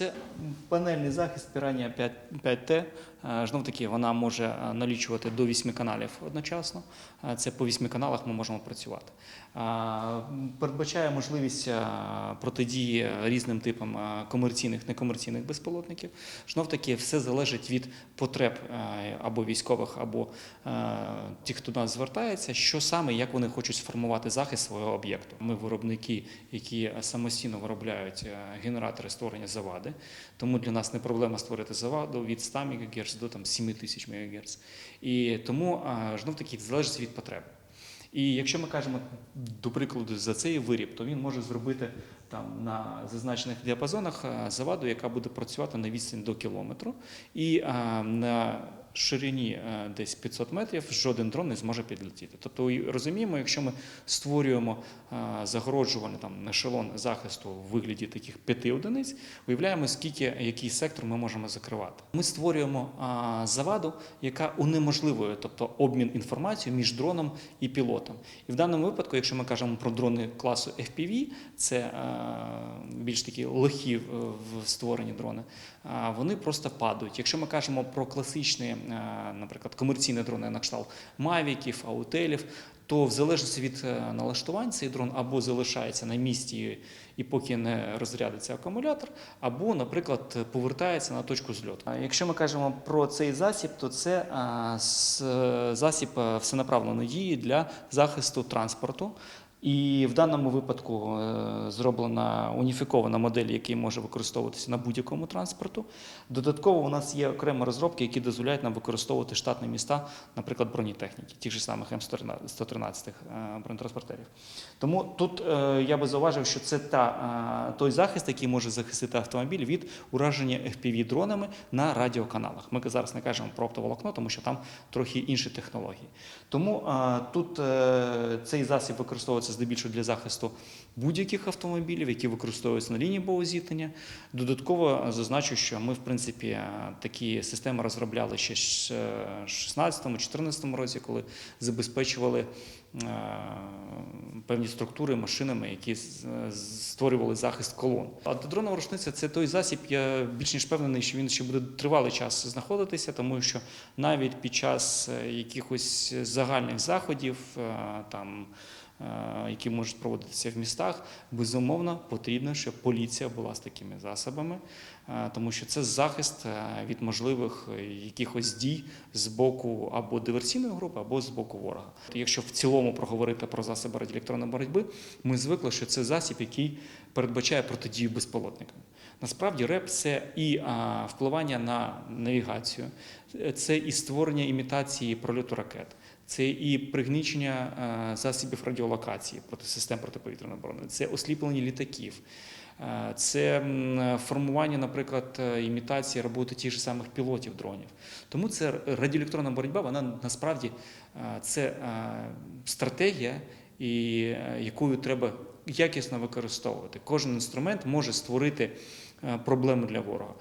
Це панельний захист 5, 5T. Знов таки, вона може е, налічувати до 8 каналів одночасно. Е, Це по 8 каналах ми можемо працювати. Е, Передбачає можливість е, протидії різним типам е, комерційних, некомерційних безпілотників. Знов таки, все залежить від потреб е, або військових, або е, тих, хто до нас звертається, що саме, як вони хочуть сформувати захист свого об'єкту. Ми виробники, які самостійно виробляють е, генератори створення завади, тому для нас не проблема створити заваду від 100 МГц до там, 7000 МГц. І тому знов таки залежить від потреби. І якщо ми кажемо, до прикладу, за цей виріб, то він може зробити там на зазначених діапазонах заваду, яка буде працювати на відстань до кілометру, і а, на ширині е, десь 500 метрів жоден дрон не зможе підлетіти. Тобто розуміємо, якщо ми створюємо е, загороджувальний там ешелон захисту в вигляді таких п'яти одиниць, уявляємо, скільки який сектор ми можемо закривати. Ми створюємо заваду, яка унеможливує, тобто обмін інформацією між дроном і пілотом. І в даному випадку, якщо ми кажемо про дрони класу FPV, це е, більш такі е, в створенні дрони, вони просто падають. Якщо ми кажемо про класичні, е, наприклад, комерційні дрони на кшталт Мавіків, Аутелів, то в залежності від е, налаштувань цей дрон або залишається на місці і поки не розрядиться акумулятор, або, наприклад, повертається на точку зльоту. Якщо ми кажемо про цей засіб, то це засіб е, всенаправленої дії для захисту транспорту. І в даному випадку е, зроблена уніфікована модель, який може використовуватися на будь-якому транспорту. Додатково у нас є окремі розробки, які дозволяють нам використовувати штатні міста, наприклад, бронетехніки, тих же самих М113 е, бронетранспортерів. Тому тут е, я би зауважив, що це та, той захист, який може захистити автомобіль від ураження FPV дронами на радіоканалах. Ми зараз не кажемо про оптоволокно, тому що там трохи інші технології. Тому тут цей засіб використовується здебільшого для захисту будь-яких автомобілів, які використовуються на лінії боєзіткнення. Додатково зазначу, що ми, в принципі, е, такі системи розробляли ще з 16-14 році, коли забезпечували е, певні структури машинами, які створювали захист колон. А дронова рушниця це той засіб, я більш ніж впевнений, що він ще буде тривалий час знаходитися, тому що навіть під час е, якихось загальних заходів, е, там, е, які можуть проводитися в містах, безумовно потрібно, щоб поліція була з такими засобами, е, тому що це захист е, від можливих е, якихось дій з боку або диверсійної групи, або з боку ворога. Якщо в цілому проговорити про засоби радіоелектронної боротьби, ми звикли, що це засіб, який передбачає протидію безпілотникам. Насправді РЕП це і впливання на навігацію, це і створення імітації прольоту ракет, це і пригнічення засобів радіолокації проти систем протиповітряної оборони, це осліплення літаків. Е, Це формування, наприклад, е, імітації роботи тих же самих пілотів дронів. Тому це радіоелектронна боротьба, вона насправді е, це е, стратегія, е, якою треба якісно використовувати. Кожен інструмент може створити е, проблему для ворога.